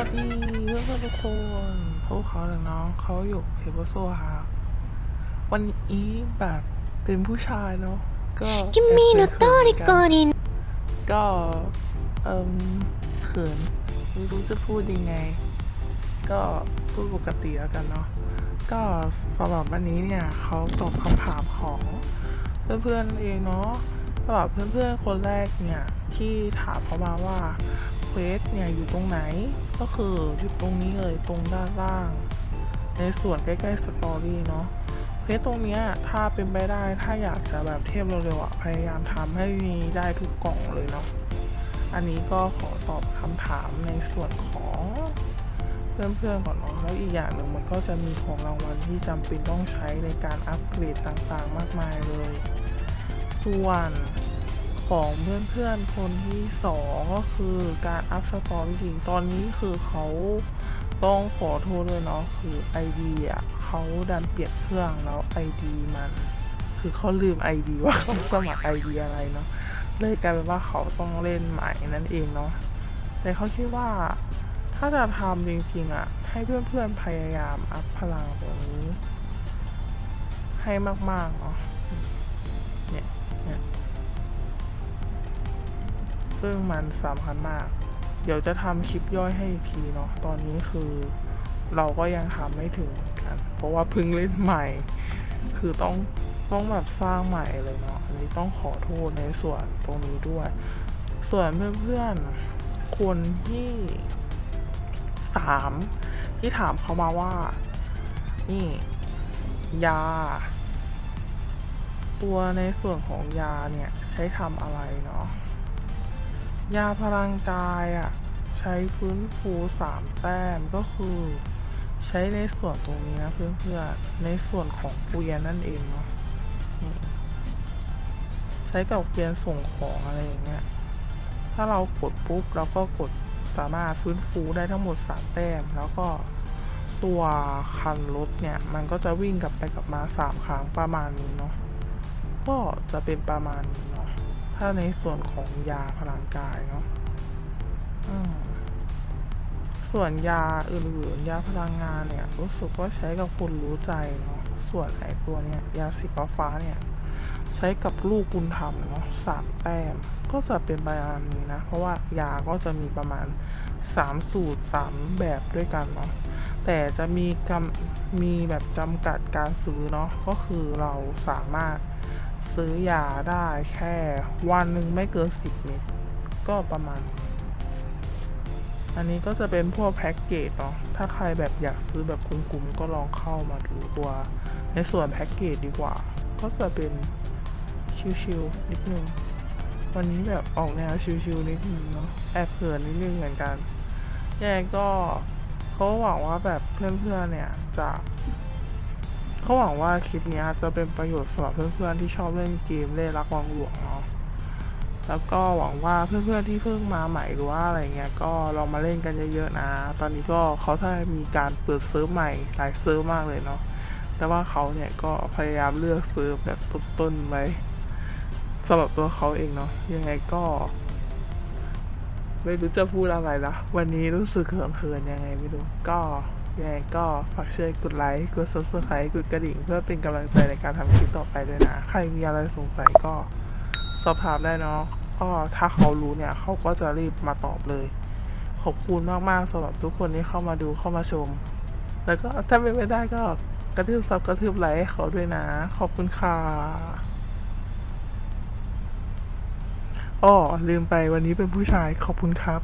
วัสดีเพื่อนเพื่อนๆทุกคนพวกเขาหนึ่งน้องเขาอยู่เทเบิลโซฮาวันนี้แบบเป็นผู้ชายเนาะก็ 君の虜に ก็เอิมเขินไม่รู้จะพูดยังไง ก็พูดปกติแล้วกันเนาะก็สำหรับวันนี้เนี่ยเขาตอบคำถามของเพื่อนๆเองเนาะสำหรับเพื่อนๆคนแรกเนี่ยที่ถามเขามาว่า เควสเนี่ยอยู่ตรงไหน ก็คืออยู่ตรงนี้เลยตรงด้านล่าง ในส่วนใกล้ๆสตอรี่เนาะเควสตรงเนี้ยถ้าเป็นไปได้ถ้าอยากจะแบบเทพเร็วๆอะพยายามทำให้มีได้ทุกกล่องเลยเนาะอันนี้ก็ขอตอบคำถามในส่วนของเพื่อนๆก่อนเนาะแล้วอีกอย่างหนึ่งมันก็จะมีของรางวัลที่จำเป็นต้องใช้ในการอัปเกรดต่างๆ มากมายเลย ส่วน ของเพื่อนๆคนที่สองก็คือการอัพสตอรี่จริงตอนนี้คือเขาต้องขอโทษเลยเนาะคือ ID อะเขาดันเปลี่ยนเครื่องแล้ว ID มัน คือเขาลืม ID ว่าเขาสมัคร ID อะไรเนาะเลยกลายเป็นว่าเขาต้องเล่นใหม่นั่นเองเนาะแต่เขาคิดว่าถ้าจะทำจริงๆอะ ให้เพื่อนๆพยายามอัพพลังตัวนี้ ให้มากๆเนาะเนี่ยเนี่ย ซึ่งมันสำคัญมาก เดี๋ยวจะทำคลิปย่อยให้อีกทีเนาะ ตอนนี้คือเราก็ยังทำไม่ถึงกัน เพราะว่าเพิ่งเล่นใหม่ คือต้องต้องแบบสร้างใหม่เลยเนาะ อันนี้ต้องขอโทษในส่วนตรงนี้ด้วย ส่วนเพื่อนๆ คนที่สามที่ถามเขามาว่า นี่ ยา ตัวในส่วนของยาเนี่ย ใช้ทำอะไรเนาะ ยาพลังกายอะ ใช้ฟื้นฟูสามแต้มก็คือ ใช้ในส่วนตรงนี้นะเพื่อนๆในส่วนของเกวียนนั่นเองเนาะใช้กับเกวียนส่งของอะไรอย่างเงี้ยถ้าเรากดปุ๊บเราก็กดสามารถฟื้นฟูได้ทั้งหมดสามแต้ม แล้วก็ตัวคันรถเนี่ย มันก็จะวิ่งกลับไปกลับมาสามครั้งประมาณนี้เนาะก็จะเป็นประมาณนี้ ถ้าในส่วนของยาพลังกายเนาะส่วนยาอื่นๆ ยาพลังงานเนี่ย รู้สึกว่าใช้กับคนรู้ใจเนาะ ส่วนไอตัวเนี่ยยาสีฟ้าเนี่ย ใช้กับลูกคุณธรรมเนาะสามแต้มก็จะเป็นประมาณนี้นะ เพราะว่ายาก็จะมีประมาณสามสูตรสามแบบด้วยกันเนาะ แต่จะมีกำมีแบบจำกัดการซื้อเนาะ ก็คือเราสามารถ ซื้อยาได้แค่วันหนึ่งไม่เกินสิบเม็ดก็ประมาณ อันนี้ก็จะเป็นพวกแพ็กเกจเนาะถ้าใครแบบอยากซื้อแบบคุ้มๆก็ลองเข้ามาดูตัว ในส่วนแพ็กเกจดีกว่า ก็จะเป็นชิวๆนิดนึงวันนี้แบบออกแนวชิวๆนิดนึงเนาะแอบเขินนิดนึงเหมือนกันยังไงก็เขาหวังว่าแบบเพื่อนๆเนี่ยจะ เขาหวังว่าคลิปนี้จะเป็นประโยชน์สำหรับเพื่อนๆที่ชอบเล่นเกมเล่นรักวังหลวงเนาะแล้วก็หวังว่าเพื่อนๆที่เพิ่งมาใหม่หรือว่าอะไรเงี้ยก็ลองมาเล่นกันเยอะๆนะ ตอนนี้ก็เขาถ้ามีการเปิดเซิร์ฟใหม่หลายเซิร์ฟมากเลยเนาะแต่ว่าเขาเนี่ยก็พยายามเลือกเซิร์ฟแบบต้นๆไว้สำหรับตัวเขาเองเนาะยังไงก็ ไม่รู้จะพูดอะไรละวันนี้รู้สึกเขินๆยังไงไม่รู้ก็ ยังไงก็ฝากช่วยกดไลค์ กด subscribe กดกระดิ่ง เพื่อเป็นกำลังใจในการทำคลิปต่อไปด้วยนะ ใครมีอะไรสงสัยก็สอบถามได้เนาะก็ถ้าเขารู้เนี่ย เขาก็จะรีบมาตอบเลย ขอบคุณมากๆสำหรับทุกคนที่เข้ามาดูเข้ามาชม แล้วก็ถ้าเป็นไม่ได้ก็กระทืบซับกระทืบไลค์ให้เขาด้วยนะ ขอบคุณค่ะอ้อลืมไปวันนี้เป็นผู้ชายขอบคุณครับ